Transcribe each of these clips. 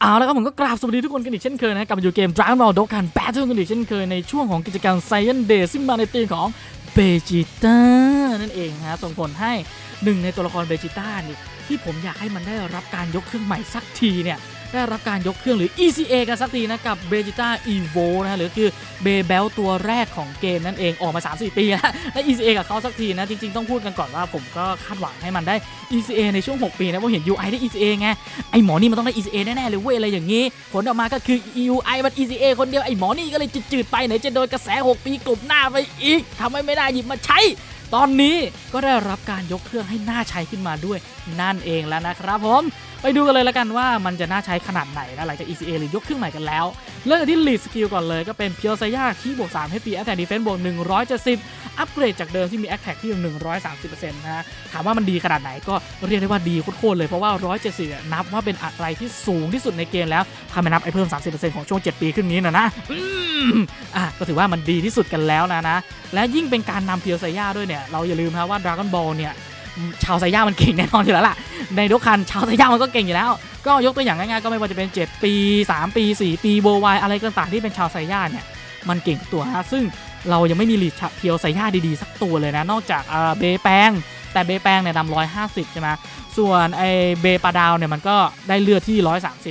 เอาแล้วครับผมก็กราบสวัสดีทุกคนกันอีกเช่นเคยนะกลับมาอยู่เกม Dragon Ball Dokkan Battle กันอีกเช่นเคยในช่วงของกิจกรรม Science Day ซึ่งมาในธีมของเบจิต้านั่นเองนะฮะส่งผลให้หนึ่งในตัวละครเบจิต้านี่ที่ผมอยากให้มันได้รับการยกเครื่องใหม่สักทีเนี่ย ได้รับการยกเครื่องหรือ ECA กันสักทีนะกับเบจิต้า Evo นะฮะหรือคือเบเบลตัวแรกของเกมนั่นเองออกมา 3-4 ปีแล้วได้ ECA กับเขาสักทีนะจริง ๆ ต้องพูดกันก่อนว่าผมก็คาดหวังให้มันได้ ECA ในช่วง 6 ปีนะเพราะเห็น UI ได้ ECA ไงไอหมอนี่มันต้องได้ ECA แน่ๆเลยเว้ยอะไรอย่างงี้ ผลออกมาก็คือ UI มัน ECA คนเดียวไอหมอนี่ก็เลยจืดๆไปไหนจะโดนกระแส 6 ปีกลบหน้าไปอีกทำให้ไม่ได้หยิบมาใช้ตอนนี้ก็ได้รับการยกเครื่องให้หน่าใช้ขึ้นมาด้วยนั่นเองแล้วนะครับผมไปดูกันเลยแล้วกันว่ามันจะน่าใช้ขนาดไหนนะหลังจาก ECA หรือยกเครื่องใหม่กันแล้ว เริ่มที่ Lead Skill ก่อนเลยก็เป็นเพียวไซย่าที่บวก3 HP Attack Defense บวก170 อัปเกรดจากเดิมที่มี Attack ที่อยู่130%นะฮะถามว่ามันดีขนาดไหนก็เรียกได้ว่าดีโคตรเลยเพราะว่า 170เนี่ยนับว่าเป็นอะไรที่สูงที่สุดในเกมแล้วถ้าไม่นับไอ้เพิ่ม 30%ของช่วง 7 ปีขึ้นนี้นะนะอะก็ถือว่ามันดีที่สุดกันแล้วนะนะและยิ่งเป็นการนำเพียวไซยาด้วยเนี่ยเราอย่าลืมนะว่า Dragon Ball เนี่ย ชาวไซย่ามันเก่งแน่นอนอยู่แล้วล่ะ ในดกคันชาวไซย่ามันก็เก่งอยู่แล้ว ก็ยกตัวอย่างง่ายๆก็ไม่ว่าจะเป็น 7 ปี 3 ปี 4 ปีโบวายอะไรต่างๆที่เป็นชาวไซย่าเนี่ยมันเก่งตัวฮะซึ่งเรายังไม่มีลีดเพียวไซย่าดีๆ สักตัวเลยนะ นอกจากเอ่อเบแปงแต่เบแปงเนี่ยดำร้อยห้าสิบใช่ไหม ส่วนไอเบปลาดาวเนี่ยมันก็ได้เลือดที่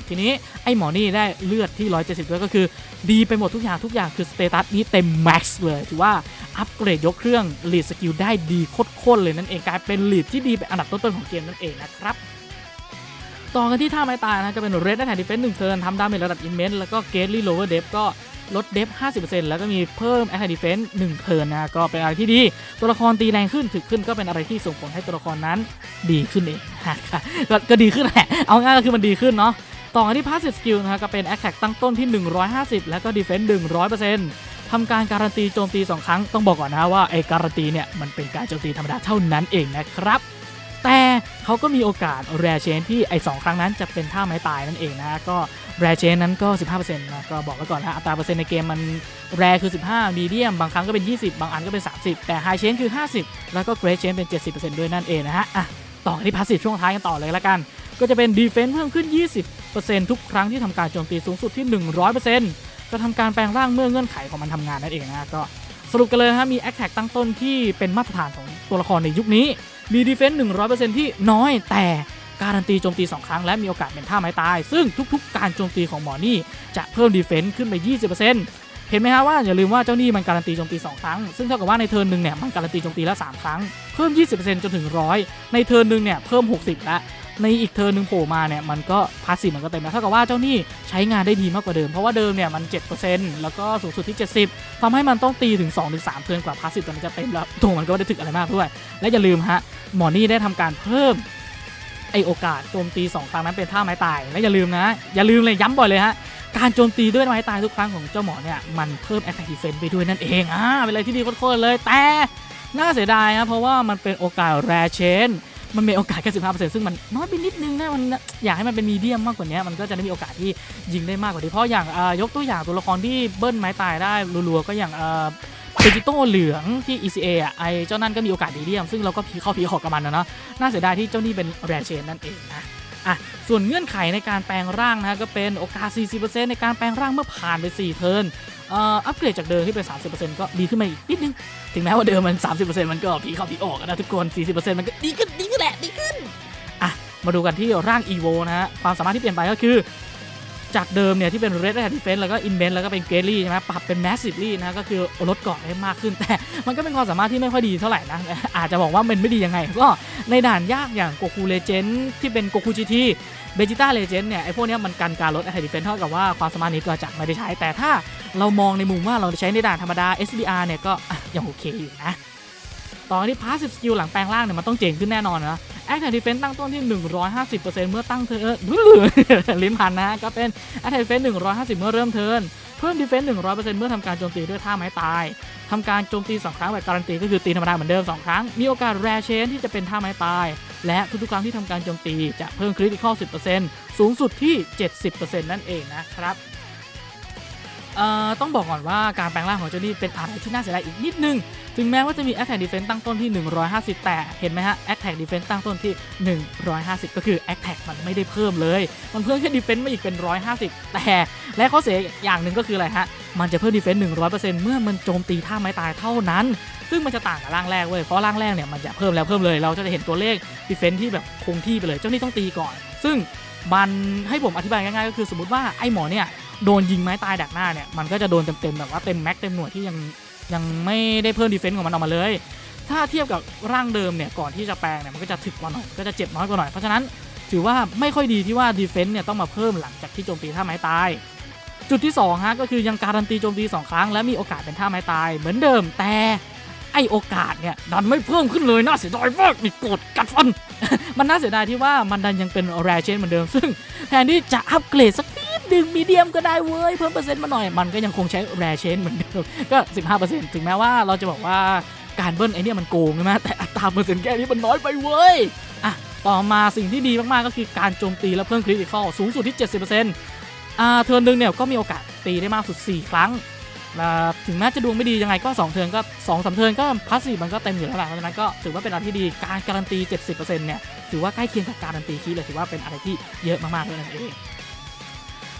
130 ทีนี้ไอหมอนี่ได้เลือดที่ 170ด้วยก็คือ ดีไปหมดทุกอย่างทุกอย่างคือสเตตัสนี้เต็มแม็กซ์เลย ถือว่าอัปเกรดยกเครื่องลีดสกิลได้ดีโคตรๆเลยนั่นเองกลายเป็นลีดที่ดีเป็นอันดับต้นๆของเกมนั่นเองนะครับต่อกันที่ท่าไม้ตายนะก็เป็นเรดและแทนดิเฟนซ์หนึ่งเทิร์นทำดาเมจระดับอินเมนต์แล้วก็เกตลี่โลเวอร์เดฟก็ ลดเดฟ 50%แล้วก็มีเพิ่มแอคดิเฟนซ์หนึ่งเทิร์นนะก็เป็นอะไรที่ดี ตัวละครตีแรงขึ้นถึกขึ้นก็เป็นอะไรที่ส่งผลให้ตัวละครนั้นดีขึ้นเองค่ก็ก็ดีขึ้นแหละ เอาง่ายก็คือมันดีขึ้นเนาะต่อกันที่ Passive Skill นะก็เป็น Attack ตั้งต้นที่ 150 แล้วก็ Defense 100%ทำการการันตีโจมตี 2 ครั้งต้องบอกก่อนนะว่าไอ้การันตีเนี่ยมันเป็นการโจมตีธรรมดาเท่านั้นเองนะครับ แต่เขาก็มีโอกาสแรเชนที่ไอ้สครั้งนั้นจะเป็นท่าไม้ตายนั่นเองนะก็แรเชนนั้นก็ 15%นะก็บอกไว้ก่อนนะอัตราเปอร์เซ็นต์ในเกมมันแรคือ 15มีเดียมบางครั้งก็เป็น 20 บางอันก็เป็น 30 แต่ไฮเชนคือ 50 แล้วก็เกรเชนเป็น 70%ด้วยนั่นเองนะฮะอะต่อที่พาสซีฟช่วงท้ายกันต่อเลยละกันก็จะเป็นดีเฟน s ์เพิ่มขึ้น 20%ทุกครั้งที่ทำการโจมตีสูงสุดที่ 100%จะทำการแปลงร่างเมื่อเงื่อนไขของมันทำงานนั่นเองนะก็สรุปกันเลยฮะมี a อ t แ c k ตั้งต้นที่เป็นมาตรฐานของตัวละครในยุคนี้ มีดีเฟน s ์100%ที่น้อยแต่การันตีโจมตี 2 ครั้งและมีโอกาสเป็นท่าไม้ตาย ซึ่งทุกๆ การโจมตีของหมอนี่จะเพิ่มดีเฟน s ์ขึ้นไป 20%เห็นไหมฮะว่าอย่าลืมว่าเจ้านี่มันการันตีโจมตี 2 ครั้ง ซึ่งเท่ากับว่าในเทิร์นหนึ่งเนี่ยมันการันตีโจมตีล้ว3ครั้ง เพิ่ม 20%จนถึง 100 ในเทิร์นหนึ่งเนี่ยเพิ่ม 60ล้วในอีกเทิร์นหนึ่งโผล่มาเนี่ยมันก็พาสซีฟมันก็เต็มแล้วเท่ากับว่าเจ้านี่ใช้งานได้ดีมากกว่าเดิม เพราะว่าเดิมเนี่ยมัน 7%แล้วก็สูงสุดที่ 70ทำให้มันต้องตีถึง 2-3 เทิร์นกว่าพาสซีฟตัวมันจะเต็มแล้วตัวมันก็ไม่ได้ถึกอะไรมากด้วย และอย่าลืมฮะ หมอนี่ได้ทำการเพิ่มไอโอกาสโจมตี2ครั้งนั้นเป็นท่าไม้ตายและอย่าลืมนะ อย่าลืมเลยย้ำบ่อยเลยฮะการโจมตีด้วยไม้ตายทุกครั้งของเจ้าหมอเนี่ยมันเพิ่ม attack defense ไปด้วยนั่นเองอ่าเป็นอะไรที่ดีโคตรเลยแต่น่าเสียดายนะเพราะว่ามันเป็นโอกาสแรเชนมันมีโอกาสแค่15%ซึ่งมันน้อยไปนิดนึงนะมันอยากให้มันเป็นมีเดียมมากกว่านี้มันก็จะได้มีโอกาสที่ยิงได้มากกว่านี้เพราะอย่างยกตัวอย่างตัวละครที่เบิ้ลไม้ตายได้รัวๆก็อย่าง เบจิโต้เหลืองที่ ECA อะไอเจ้านั่นก็มีโอกาสดีเดียม ซึ่งเราก็พีเข้าพีออกกับมันนะเนาะน่าเสียดายที่เจ้านี่เป็นแรเชนนั่นเองนะอะส่วนเงื่อนไขในการแปลงร่างนะก็เป็นโอกาส 40%ในการแปลงร่างเมื่อผ่านไป 4 เทิร์นอ่ออัปเกรดจากเดิมที่เป็น 30%ก็ดีขึ้นมาอีกนิดนึง ถึงแม้ว่าเดิมมัน 30%มันก็ผีเข้าผีออกนะทุกคน 40%มันก็ดีขึ้นดีขึ้นแหละดีขึ้น อะ มาดูกันที่ร่าง EVO นะฮะ ความสามารถที่เปลี่ยนไปก็คือ จากเดิมเนี่ยที่เป็น Red Hat Defense แล้วก็ Invent แล้วก็เป็น g a l y ใช่ไหมปรับเป็น Massively นะก็คือลดเกาะได้มากขึ้น แต่มันก็เป็นความสามารถที่ไม่ค่อยดีเท่าไหร่นะอาจจะบอกว่ามันไม่ดียังไง ก็ในด่านยากอย่าง Goku Legend ที่เป็น Goku GT Vegeta Legend เนี่ยไอพวกนี้มันกันการลด Attack Defense เท่ากับว่าความสามารถนี้ก็จะไม่ได้ใช้แต่ถ้าเรามองในมุมว่าเราใช้ในด่านธรรมดา SBR เนี่ยก็ยังโอเคอยู่นะ ต่อที่ Passive Skill หลังแปลงร่างเนี่ยมันต้องเจ๋งขึ้นแน่นอนนะ Attack Defense ตั้งต้นที่ 150%เมื่อตั้งเทิร์นลิ้นพันนะก็เป็น Attack Defense 150 เมื่อเริ่มเทิร์นเพิ่ม Defense 100%เมื่อทำการโจมตีด้วยท่าไม้ตายทำการโจมตี2ครั้งแบบการันตีก็คือตีธรรมดาเหมือนเดิม 2 ครั้ง มีโอกาสแรเชนที่จะเป็นท่าไม้ตาย และทุกๆครั้งที่ทำการโจมตีจะเพิ่มคริติคอล10%สูงสุดที่ 70%นั่นเองนะครับ ต้องบอกก่อนว่าการแปลงร่างของเจ้านี่เป็นอะไรที่น่าเสียดายอีกนิดนึง ถึงแม้ว่าจะมี Attack Defense ตั้งต้นที่ 150 แต่เห็นไหมฮะ Attack Defense ตั้งต้นที่ 150 ก็คือ Attack มันไม่ได้เพิ่มเลย มันเพิ่มแค่ Defense มาอีกเป็น 150 แต่และข้อเสียอย่างหนึ่งก็คืออะไรฮะ มันจะเพิ่ม Defense 100%เมื่อมันโจมตีท่าไม้ตายเท่านั้น ซึ่งมันจะต่างกับร่างแรกเว้ย เพราะร่างแรกเนี่ยมันจะเพิ่มแล้วเพิ่มเลย เราจะเห็นตัวเลข Defense ที่แบบคงที่ไปเลย เจ้านี่ต้องตีก่อน ซึ่งมันให้ผมอธิบายง่ายๆก็คือสมมติว่าไอ้หมอเนี่ย โดนยิงไม้ตายดักหน้าเนี่ยมันก็จะโดนเต็มๆแบบว่าเต็มแม็กเต็มหน่วยที่ยังยังไม่ได้เพิ่มดีเฟนต์ของมันออกมาเลย ถ้าเทียบกับร่างเดิมเนี่ยก่อนที่จะแปลงเนี่ยมันก็จะถึกกว่าหน่อยก็จะเจ็บน้อยกว่าหน่อยเพราะฉะนั้นถือว่าไม่ค่อยดีที่ว่าดีเฟนต์เนี่ยต้องมาเพิ่มหลังจากที่โจมตีท่าไม้ตาย จุดที่2ฮะก็คือยังการันตีโจมตี2 ครั้ง และมีโอกาสเป็นท่าไม้ตายเหมือนเดิมแต่ไอโอกาสเนี่ยดันไม่เพิ่มขึ้นเลยน่าเสียดายมากนี่โกรธกัดฟัน มันน่าเสียดายที่ว่ามันดันยังเป็นแรเชนเหมือนเดิมซึ่งแทนที่จะอัปเกรดสักนิ ดึงมีเดียมก็ได้เว้ย เพิ่มเปอร์เซ็นต์มาหน่อย มันก็ยังคงใช้แรเชนเหมือนเดิม ก็ 15%ถึงแม้ว่าเราจะบอกว่าการเบิ้ลไอเนี่ยมันโกงใช่ไหมแต่อัตราเปอร์เซ็นต์แค่นี้มันน้อยไปเว้ย อะ ต่อมาสิ่งที่ดีมาก ๆ ก็คือการโจมตีและเพิ่มคริติคอลสูงสุดที่ 70%อ่าเทิร์นหนึ่งเนี่ยก็มีโอกาสตีได้มากสุด 4 ครั้งถึงแม้จะดวงไม่ดียังไงก็ 2 เทิร์นก็2 3เทิร์นก็พาสซีฟมันก็เต็มอยู่แล้วแหละเพราะฉะนั้นก็ถือว่าเป็นอะไรที่ดีการการันตี 70%เนี่ยถือว่าใกล้เคียงกับการันตีคีเลยถือว่าเป็นอะไรที่เยอะมากๆเลยนั่นเอง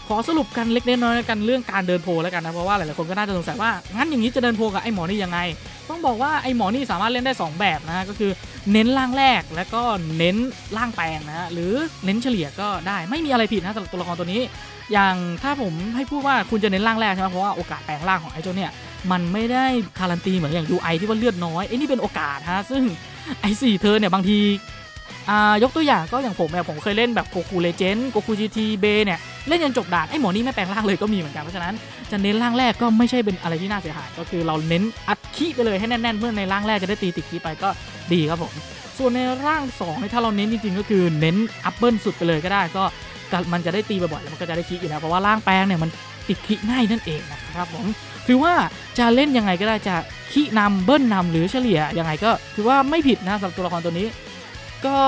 ขอสรุปกันเล็กน้อยๆกันเรื่องการเดินโพแล้วกันนะเพราะว่าหลายๆคนก็น่าจะสงสัยว่างั้นอย่างนี้จะเดินโพกับไอ้หมอนี่ยังไง ต้องบอกว่าไอ้หมอนี่สามารถเล่นได้ 2 แบบนะฮะก็คือเน้นร่างแรกแล้วก็เน้นร่างแปลงนะฮะหรือเน้นเฉลี่ยก็ได้ไม่มีอะไรผิดนะสำหรับตัวละครตัวนี้ อย่างถ้าผมให้พูดว่าคุณจะเน้นร่างแรกใช่ไหมเพราะว่าโอกาสแปลงร่างของไอ้เจ้าเนี่ยมันไม่ได้การันตีเหมือนอย่าง UI ที่ว่าเลือดน้อยไอ้นี่เป็นโอกาสฮะซึ่งไอ้สี่เธอเนี่ยบางทียกตัวอย่างก็อย่างผมเนี่ยผมเคยเล่นแบบโกคูเลเจนด์โกคูจีทีเบเนี่ย เล่นยันจบด่านไอ้หมอนี่ไม่แปลงร่างเลยก็มีเหมือนกันเพราะฉะนั้นจะเน้นร่างแรกก็ไม่ใช่เป็นอะไรที่น่าเสียหาย ก็คือเราเน้นอัดขี้ไปเลยให้แน่นๆเพื่อในร่างแรกจะได้ตีติดขี้ไปก็ดีครับผมส่วนในร่าง2เนี่ยถ้าเราเน้นจริงๆก็คือเน้นอัพเบิลสุดไปเลยก็ได้ก็มันจะได้ตีบ่อยๆแล้วมันก็จะได้ขี้อยู่แล้วเพราะว่าร่างแปลงเนี่ยมันติดขี้ง่ายนั่นเองนะครับผมถือว่าจะเล่นยังไงก็ได้จะขี้นำเบิ้ลนำหรือเฉลี่ยยังไงก็ถือว่าไม่ผิดนะสำหรับตัวละครตัวนี้ ก็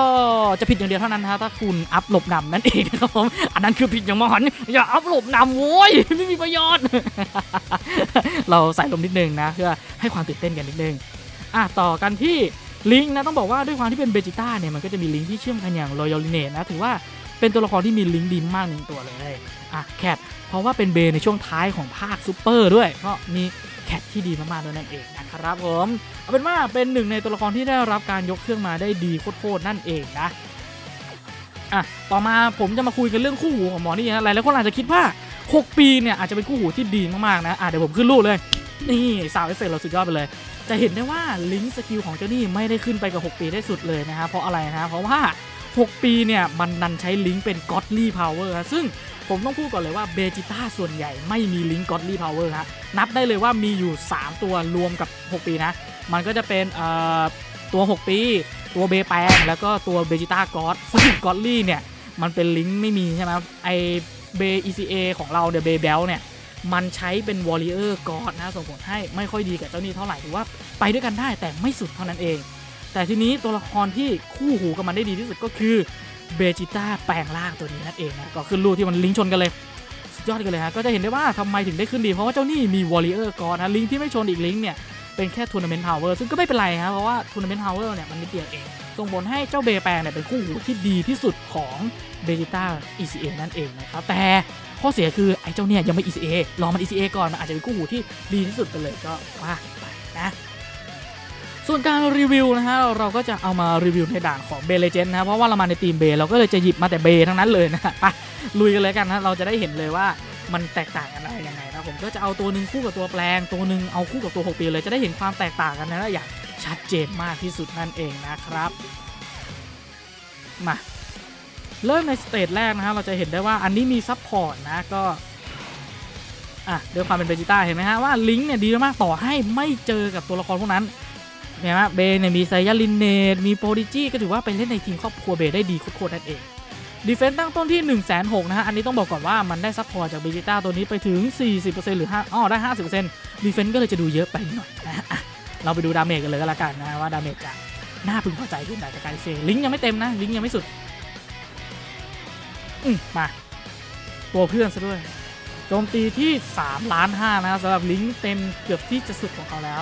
จะผิดอย่างเดียวเท่านั้นนะถ้าคุณอัพหลบนำนั่นเองนะครับผมอันนั้นคือผิดอย่างมหันอย่าอัพหลบนำโว้ยไม่มีประโยชน์เราใส่ลมนิดนึงนะเพื่อให้ความตื่นเต้นกันนิดนึงอะต่อกันที่ลิงก์นะต้องบอกว่าด้วยความที่เป็นเบจิต้าเนี่ยมันก็จะมีลิงก์ที่เชื่อมกันอย่างรอยัลลิเนตนะถือว่าเป็นตัวละครที่มีลิงก์ดีมากหนึ่งตัวเลยอะแคทเพราะว่าเป็นเบในช่วงท้ายของภาคซูเปอร์ด้วยก็มี แคทที่ดีมากๆด้วยนั่นเองนะครับผมเอาเป็นว่าเป็นหนึ่งในตัวละครที่ได้รับการยกเครื่องมาได้ดีโคตรๆนั่นเองนะอะต่อมาผมจะมาคุยกันเรื่องคู่หูของหมอนี่นะหลายๆคนอาจจะคิดว่า 6 ปีเนี่ยอาจจะเป็นคู่หูที่ดีมากๆนะอะเดี๋ยวผมขึ้นรูปเลยนี่สาวเอฟเฟกเราสุดยอดไปเลย จะเห็นได้ว่าลิงก์สกิลของเจ้านี่ไม่ได้ขึ้นไปกับ 6 ปีได้สุดเลยนะฮะเพราะอะไรนะเพราะว่า 6 ปีเนี่ยมันนันใช้ลิงก์เป็น Godly Power ฮะซึ่งผมต้องพูดก่อนเลยว่าเบจิต้าส่วนใหญ่ไม่มีลิงก์ Godly Power ฮะนับได้เลยว่ามีอยู่ 3 ตัวรวมกับ 6 ปีนะ มันก็จะเป็นตัว 6 ปี ตัวเบแปงแล้วก็ตัวเบจิต้ากอดซึ่งกอดลี่เนี่ยมันเป็นลิงก์ไม่มีใช่ไหมไอเบ ECA ของเราเดอะเบเบลเนี่ยมันใช้เป็นวอ r ริเออร์กอดนะส่งผลให้ไม่ค่อยดีกับเจ้านี่เท่าไหร่ถือว่าไปด้วยกันได้แต่ไม่สุดเท่านั้นเอง แต่ทีนี้ตัวละครที่คู่หูกับมันได้ดีที่สุดก็คือเบจิต้าแปลงร่างตัวนี้นั่นเองนะก็ขึ้นรูปที่มันลิงชนกันเลยสุดยอดกันเลยฮะก็จะเห็นได้ว่าทำไมถึงได้ขึ้นดีเพราะว่าเจ้านี่มีวอ r ริเออร์ก่อดนะลิงที่ไม่ชนอีกลิงเนี่ยเป็นแค่ทัวร์นาเมนต์พาวเวอร์ซึ่งก็ไม่เป็นไรฮะเพราะว่าทัวร์นาเมนต์พาวเวอร์เนี่ยมันนิดเดียวเองส่งผลให้เจ้าเบแปลงเนี่ยเป็นคู่หูที่ดีที่สุดของเบจิต้า ECA นั่นเองนะครับแต่ข้อเสียคือไอ้เจ้าเนี่ยยังไม่ ECA รอมัน ECA ก่อนมันอาจจะเป็นคู่หูที่ดีที่สุดไปเลยก็ว่าไปนะ ส่วนการรีวิวนะฮะเราก็จะเอามารีวิวในด่านของเบเลเจนนะเพราะว่าเรามาในทีมเบเราก็เลยจะหยิบมาแต่เบทั้งนั้นเลยนะไปลุยกันเลยกันนะเราจะได้เห็นเลยว่ามันแตกต่างกันอะไรยังไงนะผมก็จะเอาตัวหนึ่งคู่กับตัวแปลง ตัวหนึ่งเอาคู่กับตัว6ปีเลยจะได้เห็นความแตกต่างกันนะอย่างชัดเจนมากที่สุดนั่นเองนะครับมาเริ่มในสเตจแรกนะฮะเราจะเห็นได้ว่าอันนี้มีซับพอร์ตนะก็อะด้วยความเป็นเบจิต้าเห็นไหมฮะว่าลิงก์เนี่ยดีมากต่อให้ไม่เจอกับตัวละครพวกนั้น เนี่ยฮะเบเนี่ยมีไซยาลินเนตมีโปรดิจี้ก็ถือว่าเป็นเล่นในทีมครอบครัวเบได้ดีโคตรๆนั่นเองดีเฟนต์ตั้งต้นที่ 1 6 0 0 0นะฮะ อันนี้ต้องบอกก่อนว่ามันได้ซับพอร์ตจากเบจิต้าตัวนี้ไปถึง 40%หรือ5อ๋อได้ 50%ดีเฟนต์ก็เลยจะดูเยอะไปหน่อยนะเราไปดูดาเมจกันเลยก็แล้วกันนะว่าดาเมจจะน่าพึงพอใจขึ้นไหนจากการเซลิงก์ยังไม่เต็มนะ ลิงก์ยังไม่สุด อืมมาตัวเพื่อนซะด้วยโจมตีที่ 3 ล้าน5นะครับสำหรับลิงก์เต็มเกือบที่จะสุดของเขาแล้ว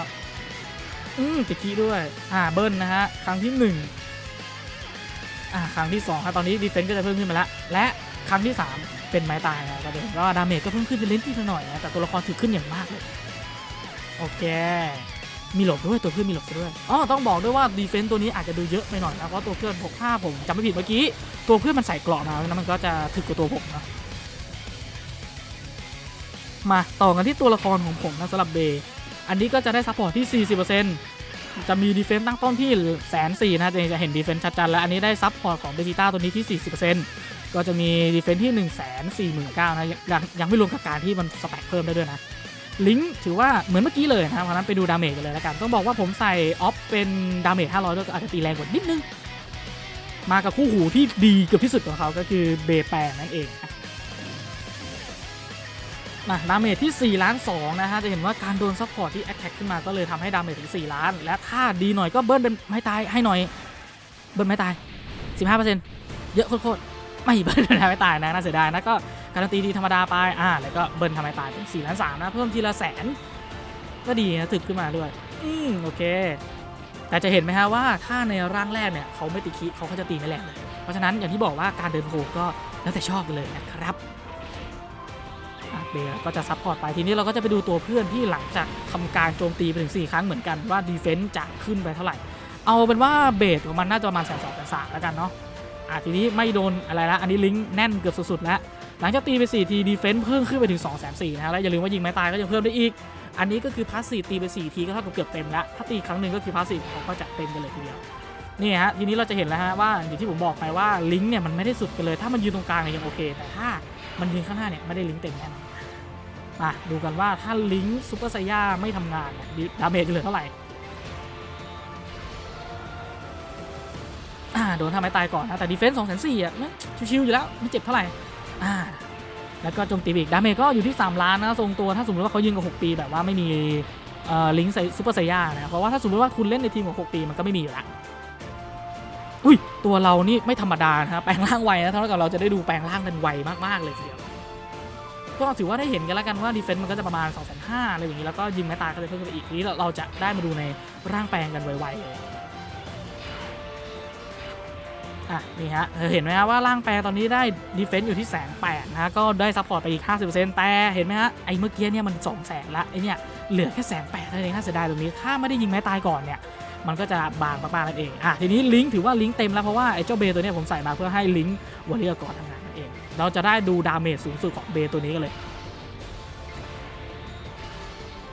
อืมติดคีด้วย อ่าเบิ้ลนะฮะ ครั้งที่ 1 อ่า ครั้งที่2ครับตอนนี้ดีเฟนส์ก็จะเพิ่มขึ้นมาแล้วและครั้งที่ 3 เป็นไม้ตายนะก็จะเห็นว่าดาเมจก็เพิ่มขึ้นเป็นเล่นที่หน่อยนะแต่ตัวละครถือขึ้นอย่างมากเลยโอเค มีหลบด้วยตัวเพื่อนมีหลบด้วยอ๋อต้องบอกด้วยว่าดีเฟนต์ตัวนี้อาจจะดูเยอะไปหน่อยนะเพราะตัวเพื่อน6 5ผมจำไม่ผิดเมื่อกี้ ตัวเพื่อนมันใส่เกราะมาแล้วมันก็จะถึกกว่าตัวผมนะมาต่อกันที่ตัวละครของผมนะสำหรับเบย์ อันนี้ก็จะได้ซัพพอร์ตที่ 40%จะมีดีเฟนต์ตั้งต้นที่แสนสี่นะจะเห็นดีเฟนต์ชัดๆแล้ว อันนี้ได้ซัพพอร์ตของเบจิต้าตัวนี้ที่ 40%ก็จะมีดีเฟนต์ที่ 1 4 9 0 0 0นะยังยังไม่รวมกับการที่มันสแต็กเพิ่มได้ด้วยนะลิงก์ถือว่าเหมือนเมื่อกี้เลยนะครับเพราะนั้นไปดูดาเมจกันเลยแล้วกัน ต้องบอกว่าผมใส่ออฟเป็นดาเมจ500ด้วยก็อาจจะตีแรงกว่านิดนึง มากับคู่หูที่ดีเกือบที่สุดของเขาก็คือเบแปงนั่นเอง นะมาดาเมจที่ 4 ล้าน 2 นะฮะ จะเห็นว่าการโดนซัพพอร์ตที่แอคแท็กขึ้นมาก็เลยทำให้ดาเมจถึง 4 ล้าน และถ้าดีหน่อยก็เบิ้ลเป็นไม้ตายให้หน่อย เบิ้ลไม้ตาย 15%เยอะโคตรๆไม่เบิ้ลเป็นไม้ตายนะน่าเสียดายนะก็การันตีดีธรรมดาไปอ่าแล้วก็เบิร์นทำไมตายเป็น4ล้านสามนะเพิ่มทีละแสน ก็ดีนะถึกขึ้นมาด้วย อืมโอเค แต่จะเห็นไหมฮะว่าถ้าในร่างแรกเนี่ยเขาไม่ติคิเขาก็จะตีไม่แรงเลย เพราะฉะนั้นอย่างที่บอกว่าการเดินโผก็แล้วแต่ชอบเลยนะครับ เบลก็จะซับพอร์ตไปทีนี้เราก็จะไปดูตัวเพื่อนที่หลังจากทำการโจมตีไปถึง 4 ครั้งเหมือนกันว่าดีเฟนซ์จะขึ้นไปเท่าไหร่ เอาเป็นว่าเบสของมันน่าจะประมาณแสนสองแสนสามแล้วกันเนาะอะทีนี้ไม่โดนอะไรละอันนี้ลิงก์แน่นเกือบสุดๆแล้ว หลังจากตีไป 4 ทีดีเฟนซ์เพิ่มขึ้นไปถึง2 4 0 0 0นะฮะแล้วอย่าลืมว่ายิงไม้ตายก็ยังเพิ่มได้อีก อันนี้ก็คือพาสซีตีไป 4 ทีก็เท่ากับเกือบเต็มแล้วถ้าตีครั้งหนึ่งก็คือพาสซีเขาก็จะเต็มกันเลยทีเดียวนี่ฮะทีนี้เราจะเห็นแล้วฮะว่าอย่างที่ผมบอกไปว่าลิงก์เนี่ยมันไม่ได้สุดกันเลย ถ้ามันยืนตรงกลางเนี่ยยังโอเคแต่ถ้า มันยืนข้างหน้าเนี่ยไม่ได้ลิงก์เต็มแน่นอนมาดูกันว่าถ้าลิงก์ซูเปอร์ไซย่าไม่ทำงานเนี่ยดาเมจจะเหลือเท่าไหร่อ่าโดนทำให้ตายก่อนนะ แต่ดีเฟนซ์สองแสนสี่อะชิวๆอยู่แล้ว ไม่เจ็บเท่าไหร่อ่าแล้วก็โจมตีอีกดาเมจก็อยู่ที่ 3 ล้านนะทรงตัวถ้าสมมติว่าเขายิงกับ 6 ปีแบบว่าไม่มีลิงก์ซูเปอร์ไซย่านะ เพราะว่าถ้าสมมติว่าคุณเล่นในทีมของ 6 ปีมันก็ไม่มีอยู่และ อุ้ยตัวเรานี่ไม่ธรรมดานะครับแปลงร่างไวนะเท่ากับเราจะได้ดูแปลงร่างกันไวมากๆเลยทีเดียวก็ถือว่าได้เห็นกันแล้วกันว่าดีเฟนซ์มันก็จะประมาณ2 5 0 0 0อะไรอย่างนี้แล้วก็ยิงไม้ตายก็จะเพิ่มขึ้นไปอีกทีนี้เราจะได้มาดูในร่างแปลงกันไวๆเลยอะนี่ฮะเห็นไหมฮะว่าร่างแปลตอนนี้ได้ดีเฟนซ์อยู่ที่แสนแปดนะฮะก็ได้ซัพพอร์ตไปอีก 50%แต่เห็นไหมฮะไอ้เมื่อกี้เนี่ยมัน2 0 0แสนละไอ้เนี่ยเหลือแค่แสนแปดเท่านั้นเองน่าเสียดายตรงนี้ถ้าไม่ได้ยิงไม้ตายก่อนเนี่ย มันก็จะบางมากๆนั่นเองอะทีนี้ลิงก์ถือว่าลิงก์เต็มแล้วเพราะว่าไอ้เจ้าเบย์ตัวนี้ผมใส่มาเพื่อให้ลิงก์วอลเลอร์ก่อนทำงานนั่นเอง เราจะได้ดูดาเมจสูงสุดของเบย์ตัวนี้กันเลย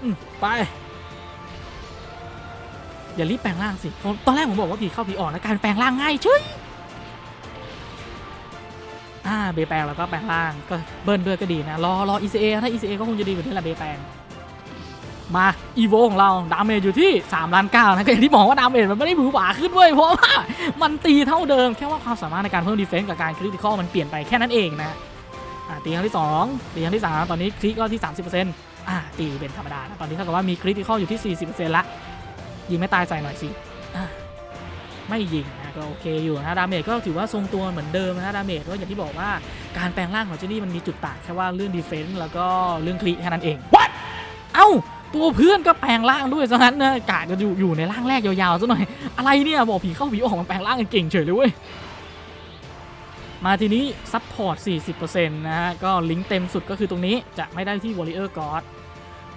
อืมไปอย่ารีบแปลงร่างสิผมตอนแรกผมบอกว่าผีเข้าผีออกนะการแปลงร่างง่ายเฉยอ่าเบแปลงแล้วก็แปลงร่างก็เบิ้ลด้วยก็ดีนะรอรอ ECA ถ้า ECA ก็คงจะดีกว่านี้แหละเบแปลง มาอีโวของเราดาเมจอยู่ที่3ล้านเก้านะก็อย่างที่บอกว่าดาเมจมันไม่ได้หวือหวาขึ้นเว้ยเพราะว่ามันตีเท่าเดิมแค่ว่าความสามารถในการเพิ่มดีเฟนซ์กับการคริติคอลมันเปลี่ยนไปแค่นั้นเองนะตีครั้งที่2ตีครั้งที่ 3 ตอนนี้คริก็ที่ 30%อ่าตีเป็นธรรมดานะตอนนี้เท่ากับว่ามีคริติคอลอยู่ที่ 40%ละยิงไม่ตายใส่หน่อยสิไม่ยิงนะก็โอเคอยู่นะดาเมจก็ถือว่าทรงตัวเหมือนเดิมนะดาเมจก็อย่างที่บอกว่าการแปลงร่างของเจนี่มันมีจุดต่างแค่ว่าเรื่องดีเฟนซ์แล้วก็เรื่องคริแค่นั้นเอง What? เอ้า ตัวเพื่อนก็แปลงร่างด้วยซะงั้นนะกาจะอยู่อยู่ในร่างแรกยาวๆซะหน่อย อะไรเนี่ยบอกผีเข้าผีออกมันแปลงร่างกันเก่งเฉยเลยเว้ยมาทีนี้ซัพพอร์ต 40%นะฮะ ก็ลิงก์เต็มสุดก็คือตรงนี้จะไม่ได้ที่ Warrior God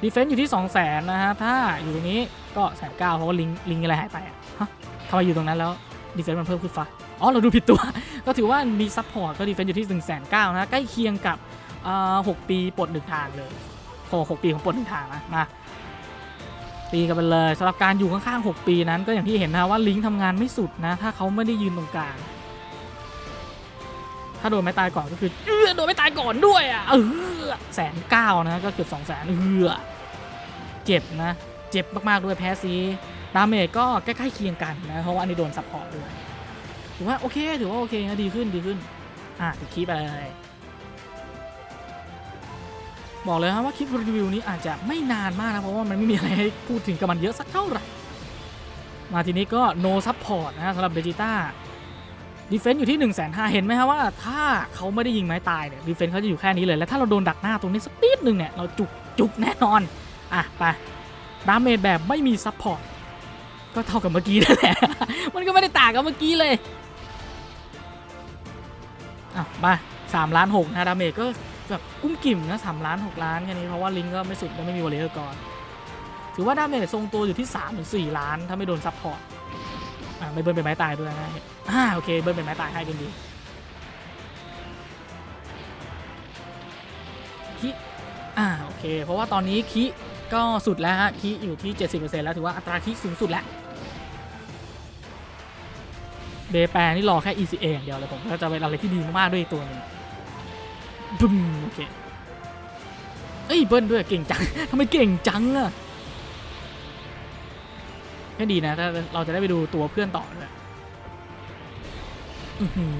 ดีเฟนซ์อยู่ที่ 200,000นะฮะ ถ้าอยู่ตรงนี้ก็แสนเก้าเพราะว่าลิงลิงอะไรหายไปอะฮะทำไมอยู่ตรงนั้นแล้วดีเฟนซ์มันเพิ่มขึ้นฟ้าอ๋อ เราดูผิดตัว ก็ถือว่ามีซัพพอร์ตก็ดีเฟนซ์อยู่ที่ 1 9 0 0 0นะ ใกล้เคียงกับ6ปีปลดหนึ่งทางเลยโอ้หกปีของปลดหนึ่งทางนะมา ตีกันไปเลยสำหรับการอยู่ข้างๆ 6 ปีนั้นก็อย่างที่เห็นนะว่าลิงก์ทำงานไม่สุดนะ ถ้าเขาไม่ได้ยืนตรงกลาง ถ้าโดนไม่ตายก่อนก็คือเออโดนไม่ตายก่อนด้วยอะเออแสนเก้านะก็เกือบสองแสนเออเจ็บนะ เจ็บมากๆด้วยแพ้ซีดาเมจก็ใกล้ๆเคียงกันนะเพราะว่าอันนี้โดนซัพพอร์ตด้วยถือว่าโอเคถือว่าโอเคนะดีขึ้นดีขึ้น อะติดคีย์ไปเลย บอกเลยครับว่าคลิปรีวิวนี้อาจจะไม่นานมากนะ เพราะว่ามันไม่มีอะไรให้พูดถึงกับมันเยอะสักเท่าไหร่ มาทีนี้ก็ no support นะสำหรับเบจิต้าดีเฟนซ์อยู่ที่1นึ่งแสนห้าเห็นไหมครับว่าถ้าเขาไม่ได้ยิงไม้ตายเนี่ยดีเฟนซ์เขาจะอยู่แค่นี้เลย และถ้าเราโดนดักหน้าตรงนี้สักนิดหนึ่งเนี่ย เราจุกจุกแน่นอน อะ ไปดาเมจแบบไม่มีซัพพอร์ตก็เท่ากับเมื่อกี้นั่นแหละ มันก็ไม่ได้ต่างกับเมื่อกี้เลยอะมาสามล้านหกนะดาเมจก็ แบบกุ้มกิ่มนะสามล้านหกล้านแค่นี้เพราะว่าลิงก็ไม่สุดและไม่มีวอลเลย์ก่อน ถือว่าดาเมจทรงตัวอยู่ที่3ามถึงสล้าน ถ้าไม่โดนซัพพอร์ตอ่าไม่เบิ้ลเป็นไม้ตายด้วยนะอ่าโอเคเบิ้ลเป็นไม้ตายให้กันดีคิอ่าโอเค เพราะว่าตอนนี้คิก็สุดแล้วฮะคิอยู่ที่ 70%แล้วถือว่าอัตราคิสูงสุดแล้วเบแปรนี่รอแค่ ECA อย่างเดียวเลยผมก็จะเป็นอะไรที่ดีมากๆด้วยตัวหนึง บึ้มโอเคเอ้ยเบิ้ลด้วยเก่งจังทำไมเก่งจังอะก็ดีนะถ้าเราจะได้ไปดูตัวเพื่อนต่อด้วยอือหือ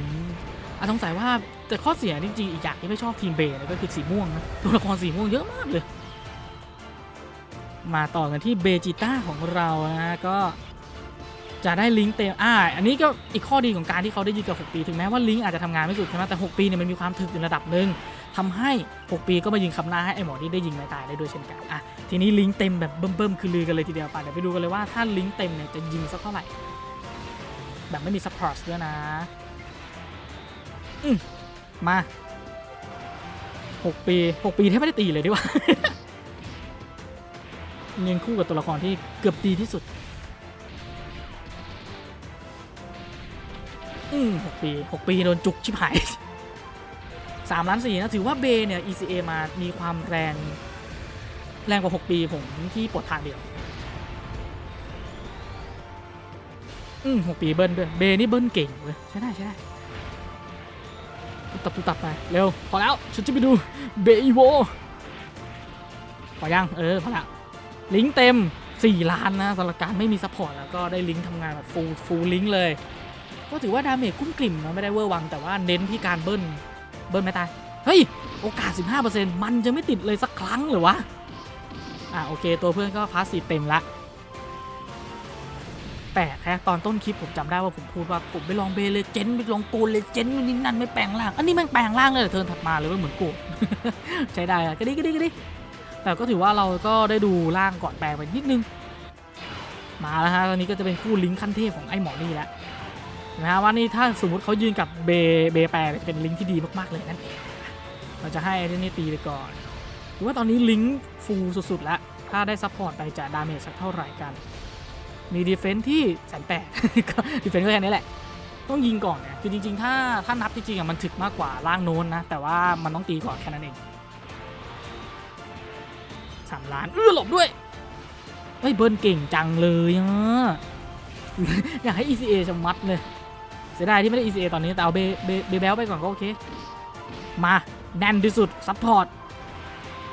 อาสงสัยว่าแต่ข้อเสียจริงๆอีกอย่างที่ไม่ชอบทีมเบย์ก็คือสีม่วงนะตัวละครสีม่วงเยอะมากเลย มาต่อกันที่เบจิต้าของเรานะก็ จะได้ลิงก์เต็มอ่าอันนี้ก็อีกข้อดีของการที่เขาได้ยืนกับ 6 ปี ถึงแม้ว่าลิงก์อาจจะทำงานไม่สุดใช่ไหมแต่ 6 ปีเนี่ยมันมีความถึกในระดับหนึ่งทำให้ 6 ปีก็มายิงคำหน้าให้ไอหมอนี่ได้ยิงไม่ตายได้ด้วยเช่นกันอะทีนี้ลิงก์เต็มแบบเบิ่มๆคือลือกันเลยทีเดียวไปเดี๋ยวไปดูกันเลยว่าถ้าลิงก์เต็มเนี่ยจะยิงสักเท่าไหร่แบบไม่มีซัพพอร์ตด้วยนะอืมมา 6 ปี 6 ปีแทบไม่ได้ตีเลยดีกว่ายิงคู่กับตัวละครที่เกือบดีที่สุด อืม6ปี6ปีโดนจุกชิบหาย3ล้าน4นะ ถือว่าเบเนี่ย ECA มามีความแรง แรงกว่า 6 ปีผมที่ปลดทางเดียว อืม6ปีเบิ้ลด้วย เบนี่เบิ้ลเก่งเว้ยใช่ได้ใช่ได้ตุบตับตุบตับไป เร็ว พอแล้ว ฉันจะไปดูเบอีโวพอยัง เออ พอแล้วลิงก์เต็ม 4 ล้านนะสำหรับการไม่มีซัพพอร์ตแล้วก็ได้ลิงก์ทำงานแบบฟูลฟูลลิงก์เลย ก็ถือว่าดาเมจกุ้มกลิ่มนะไม่ได้เวอร์วังแต่ว่าเน้นที่การเบิ้ล เบิ้ลไม่ตาย เฮ้ย โอกาส 15%มันจะไม่ติดเลยสักครั้งเหรือวะ อะโอเค ตัวเพื่อนก็พาสซีเต็มละแปลกแค่ตอนต้นคลิปผมจำได้ว่าผมพูดว่าผมไปลองเบเลเจนไปลองปูนเลเจนนี่นั่นไม่แปลงร่าง อันนี้ม่งแปลงร่างเลยเหรอเทิร์นถัดมาเลยว่าเหมือนกูใช้ได้อะก็ดีก็ดีก็ดีแต่ก็ถือว่าเราก็ได้ดูร่างก่อนแปลงไปนิดนึง มาแล้วฮะตอนนี้ก็จะเป็นคู่ลิงก์ขั้นเทพของไอ้หมอนี่แล้ว นะฮะว่านี่ถ้าสมมติเขายืนกับเบเบแปลเนี่ยจะเป็นลิงก์ที่ดีมากๆเลยนั่นเองเราจะให้ไอ้นี่ตีไปก่อนถือว่าตอนนี้ลิงก์ฟูลสุดๆ แล้ว ถ้าได้ซัพพอร์ตไปจะดาเมจสักเท่าไหร่กัน มีดีเฟน s ์ที่แสนแปดดีเฟน s ์ก็แค่นี้แหละ ต้องยิงก่อนเนี่ยคือจริงๆ ถ้าถ้านับจริงๆอะมันถึกมากกว่าล่างโน้นนะ แต่ว่ามันต้องตีก่อนแค่นั้นเองสามล้านเออหลบด้วยเฮ้ยเบิร์นเก่งจังเลยอะอยากให้ ECA จะมัดเลย เสียดายที่ไม่ได้ ECA ตอนนี้ แต่เอาเบเบเบเบลไปก่อนก็โอเค มาแน่นที่สุด ซัพพอร์ต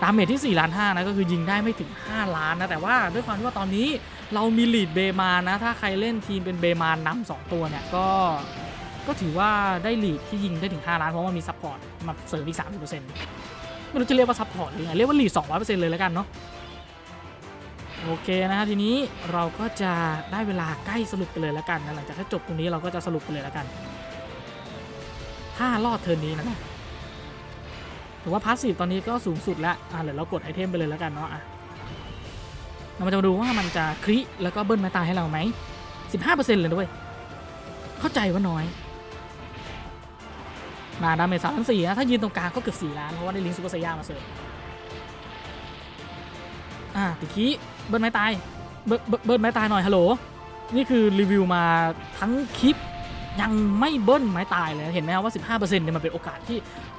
ดาเมจที่4ล้าน5นะ ก็คือยิงได้ไม่ถึง 5 ล้านนะ แต่ว่าด้วยความที่ว่าตอนนี้เรามีลีดเบมานะ ถ้าใครเล่นทีมเป็นเบมานำสองตัวเนี่ย ก็ก็ถือว่าได้ลีดที่ยิงได้ถึง 5 ล้าน เพราะว่ามีซัพพอร์ตมาเสริมอีก 30%ไม่รู้จะเรียกว่าซัพพอร์ตหรือไงเรียกว่าลีด200%เลยแล้วกันเนาะ โอเคนะฮะทีนี้เราก็จะได้เวลาใกล้สรุปไปเลยแล้วกันนะหลังจากที่จบตรงนี้เราก็จะสรุปไปเลยแล้วกัน ถ้ารอดเทิร์นนี้นะถือว่าพาสซีฟตอนนี้ก็สูงสุดแล้วอะเดี๋ยวเรากดไอเทมไปเลยแล้วกันเนาะอะเรามาจะมาดูว่ามันจะคริแล้วก็เบิ้ลม้ตายให้เราไหม15%เลยด้วย เข้าใจว่าน้อย มาดาเมจสามล้านสี่นะถ้ายืนตรงกลางก็เกือบสี่ล้านเพราะว่าได้ลิงก์ซูเปอร์ไซย่ามาเสริม อะติคีเบิ้ลไม้ตาย เบิ้ลเบิ้ลเบิ้ลไม้ตายหน่อยฮัลโหล นี่คือรีวิวมาทั้งคลิปยังไม่เบิ้ลไม้ตายเลย เห็นไหมครับว่า 15%เนี่ยมันเป็นโอกาสที่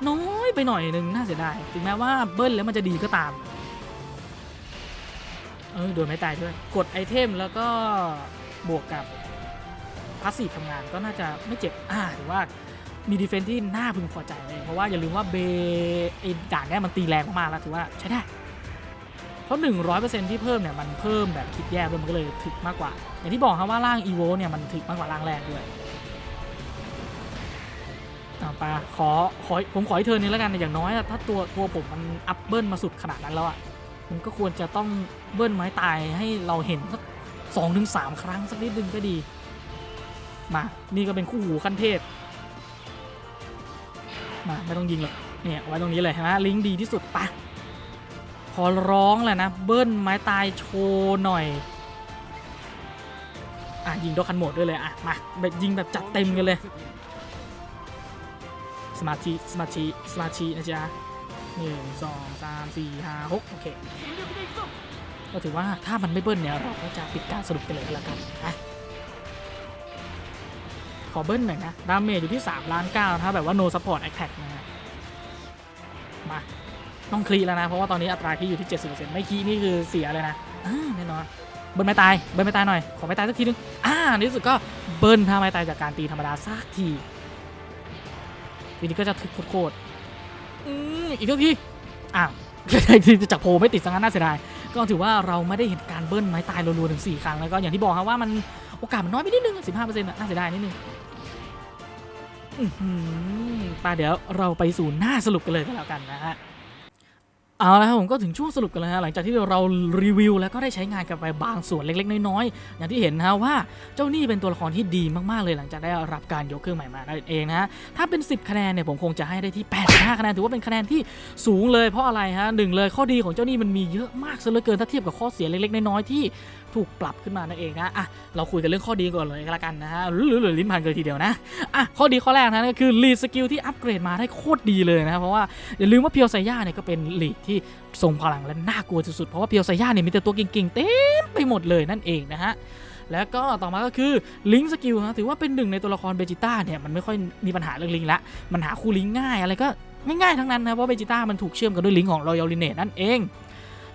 น้อยไปหน่อยหนึ่งน่าเสียดาย ถึงแม้ว่าเบิ้ลแล้วมันจะดีก็ตาม เออโดนไม่ตายด้วย กดไอเทมแล้วก็บวกกับพาสซีฟทำงานก็น่าจะไม่เจ็บ อ่าหรือว่ามีดีเฟนที่น่าพึงพอใจเลย เพราะว่าอย่าลืมว่าเบไอด่านเนี้ยมันตีแรงมากแล้วถือว่าใช้ได้ เพราะ 100%ที่เพิ่มเนี่ยมันเพิ่มแบบคิดแย่ด้วยมันก็เลยถึกมากกว่า อย่างที่บอกครับว่าร่าง EVO เนี่ยมันถึกมากกว่าร่างแรกด้วยอ่าปขอขอผมขอให้เธอนี้แล้วกันอย่างน้อยถ้าตัวตัวผมมันอัพเบิลมาสุดขนาดนั้นแล้วอะมันก็ควรจะต้องเบิ้ลไม้ตายให้เราเห็นสักสองถึงสามครั้งสักนิดนึงก็ดี มา นี่ก็เป็นคู่หูขั้นเทพมาไม่ต้องยิงหรอกเนี่ยไว้ตรงนี้เลยนไหมลิงก์ดีที่สุดปะ อร้องแหละนะ เบิ้ลไม้ตายโชว์หน่อย อะ ยิงโดคันโหมดด้วยเลยอะ มาแบบยิงแบบจัดเต็มกันเลย สมาธิสมาธิสมาธินะจ๊ะหนึ่งสองสามสี่ห้าหกโอเค ก็ถือว่าถ้ามันไม่เบิ้ลเนี่ย เราก็จะปิดการสรุปไปเลยแล้วกันนะขอเบิ้ลหน่อยนะ ดาเมจอยู่ที่ 3 ล้าน9ถ้าแบบว่า no support attack นะมา ต้องคลีแล้วนะ เพราะว่าตอนนี้อัตราคลีอยู่ที่ 70%ไม่คลีนี่คือเสียเลยนะแน่นอน เบิ้ลไม่ตาย เบิ้ลไม่ตายหน่อย ขอไม่ตายสักทีนึง อ่าในที่สุดก็เบิ้ลถ้าไม่ตายจากการตีธรรมดาสักทีทีนี้ก็จะทึกโคตรอืมอีกสักทีอ้าวทีจากโพลไม่ติดสังกัน่าเสียดาย ก็ถือว่าเราไม่ได้เห็นการเบิ้ลไม้ตายรัวๆถึง4ครั้งแล้วก็อย่างที่บอกครับว่ามันโอกาสมันน้อยไปนิดนึง 15%น่ะน่าเสียดายนิดนึงอื้อหือไปเดี๋ยวเราไปสู่หน้าสรุปกันเลยก็แล้วกันนะฮะ เอาละครับผมก็ถึงช่วงสรุปกันแล้วฮะหลังจากที่เรารีวิวแล้วก็ได้ใช้งานกันไปบางส่วนเล็กๆ น้อยๆ อย่างที่เห็นนะว่าเจ้านี่เป็นตัวละครที่ดีมากๆเลยหลังจากได้รับการยกเครื่องใหม่มานั่นเองนะฮะถ้าเป็น 10 คะแนนเนี่ยผมคงจะให้ได้ที่ 85 คะแนนถือว่าเป็นคะแนนที่สูงเลยเพราะอะไรฮะหนึ่งเลยข้อดีของเจ้านี่มันมีเยอะมากซะเหลือเกินถ้าเทียบกับข้อเสียเล็กๆ น้อยๆที่ ถูกปรับขึ้นมานั่นเองนะอะเราคุยกันเรื่องข้อดีก่อนเลยก็แล้วกันนะฮะหรือหรือลิ้นพันกันเลยทีเดียวนะอะข้อดีข้อแรกนะก็คือลีดสกิลที่อัปเกรดมาได้โคตรดีเลยนะเพราะว่าอย่าลืมว่าเพียวไซย่าเนี่ยก็เป็นลีดที่ทรงพลังและน่ากลัวสุดๆเพราะว่าเพียวไซย่าเนี่ยมีแต่ตัวเก่งๆเต็มไปหมดเลยนั่นเองนะฮะแล้วก็ต่อมาก็คือลิงสกิลนะถือว่าเป็นหนึ่งในตัวละครเบจิต้าเนี่ยมันไม่ค่อยมีปัญหาเรื่องลิงละมันหาคู่ลิงง่ายอะไรก็ง่ายๆทั้งนั้นนะเพราะเบจิต้ามันถูกเชื่อมกันด้วยลิงของรอยัลลิเนตนั่นเอง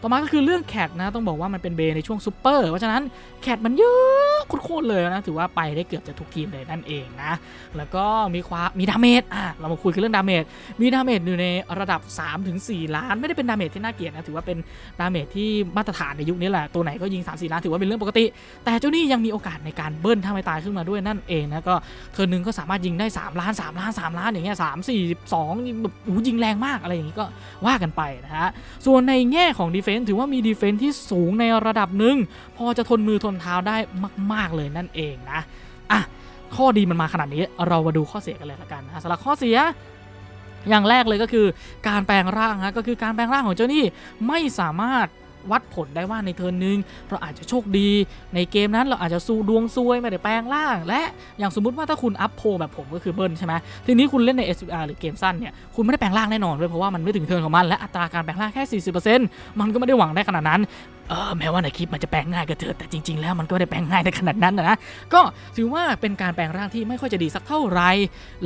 ต่อมาก็คือเรื่องแคทนะต้องบอกว่ามันเป็นเบในช่วงซูเปอร์เพราะฉะนั้นแคทมันเยอะโคตรเลยนะถือว่าไปได้เกือบจะทุกทีมเลยนั่นเองนะแล้วก็มีความมีดาเมจอะเรามาคุยกันเรื่องดาเมจมีดาเมจอยู่ในระดับ 3-4 ล้าน ไม่ได้เป็นดาเมจที่น่าเกลียดนะถือว่าเป็นดาเมจที่มาตรฐานในยุคนี้แหละตัวไหนก็ยิง 3-4 ล้านถือว่าเป็นเรื่องปกติ แต่เจ้านี่ยังมีโอกาสในการเบิ้ลถ้าไม่ตายขึ้นมาด้วยนั่นเองนะก็เธอหนึ่งก็สามารถยิงได้ 3 ล้าน 3 ล้าน 3 ล้านอย่างเงี้ยสามสี่สองแบบโอ้ยิงแรงมากอะไรอย่างงี้ก็ว่ากันไปนะฮะส่วนในแง่ของดีเฟนซ์ถือว่ามีดีเฟนส์ที่สูงในระดับหนึ่งพอจะทนมือทนเท้าได้มาก ๆ เลยนั่นเองนะอะข้อดีมันมาขนาดนี้เรามาดูข้อเสียกันเลยละกันนะสำหรับข้อเสียอย่างแรกเลยก็คือการแปลงร่างฮะก็คือการแปลงร่างของเจ้านี่ไม่สามารถ วัดผลได้ว่าในเทิร์นหนึ่งเราอาจจะโชคดี ในเกมนั้นเราอาจจะสู้ดวงซวยไม่ได้แปลงร่าง และอย่างสมมุติว่าถ้าคุณอัพโพลแบบผมก็คือเบิ้ลใช่ไหมทีนี้คุณเล่นใน SVR หรือเกมสั้นเนี่ยคุณไม่ได้แปลงร่างแน่นอนเลยเพราะว่ามันไม่ถึงเทิร์นของมันและอัตราการแปลงร่างแค่ 40%มันก็ไม่ได้หวังได้ขนาดนั้นเออแม้ว่าในคลิปมันจะแปลงง่ายก็เถอะแต่จริง ๆ แล้วมันก็ไม่ได้แปลงง่ายในขนาดนั้นนะก็ถือว่าเป็นการแปลงร่างที่ไม่ค่อยจะดีสักเท่าไหร่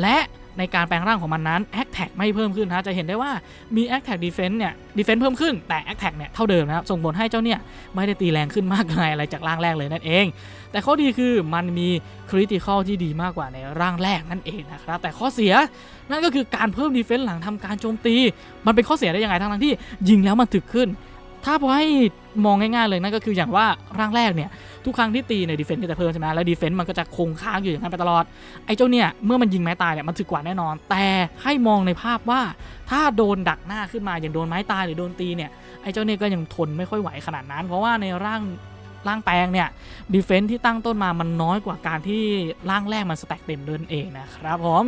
และ ในการแปลงร่างของมันนั้น a c t a g ไม่เพิ่มขึ้นนะจะเห็นได้ว่ามี a c t a g Defense เนี่ย Defense เพิ่มขึ้นแต่ a c t a g เนี่ยเท่าเดิมนะครับส่งผลให้เจ้าเนี่ยไม่ได้ตีแรงขึ้นมากมายอะไรจากร่างแรกเลยนั่นเอง แต่ข้อดีคือมันมี Critical ที่ดีมากกว่าในร่างแรกนั่นเองนะครับแต่ข้อเสียนั่นก็คือการเพิ่ม Defense หลังทำการโจมตี มันเป็นข้อเสียได้ยังไงทั้งที่ยิงแล้วมันถึกขึ้น ถ้าพอให้ มองง่ายๆเลยนั่นก็คืออย่างว่าร่างแรกเนี่ยทุกครั้งที่ตีในดีเฟนต์ก็จะเพิ่มใช่ไหมแล้วดีเฟนต์มันก็จะคงค้างอยู่อย่างนั้นไปตลอดไอ้เจ้าเนี่ยเมื่อมันยิงไม้ตายเนี่ยมันถึกกว่าแน่นอน แต่ให้มองในภาพว่าถ้าโดนดักหน้าขึ้นมาอย่างโดนไม้ตายหรือโดนตีเนี่ยไอ้เจ้าเนี่ยก็ยังทนไม่ค่อยไหวขนาดนั้น เพราะว่าในร่าง ร่างแปลงเนี่ยดีเฟนต์ที่ตั้งต้นมามันน้อยกว่าการที่ร่างแรกมันสแต็กเต็มเดินเองนะครับผม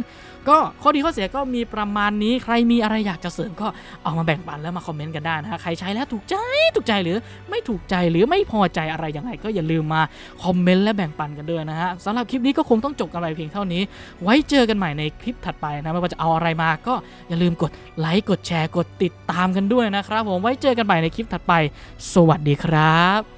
ก็ข้อดีข้อเสียก็มีประมาณนี้ใครมีอะไรอยากจะเสริมก็เอามาแบ่งปันแล้วมาคอมเมนต์กันได้นะฮะใครใช้แล้วถูกใจถูกใจหรือไม่ถูกใจหรือไม่พอใจอะไรยังไงก็อย่าลืมมาคอมเมนต์และแบ่งปันกันด้วยนะฮะสำหรับคลิปนี้ก็คงต้องจบกันไปเพียงเท่านี้ ไว้เจอกันใหม่ในคลิปถัดไปนะไม่ว่าจะเอาอะไรมาก็อย่าลืมกดไลค์กดแชร์กดติดตามกันด้วยนะครับผมไว้เจอกันใหม่ในคลิปถัดไป สวัสดีครับ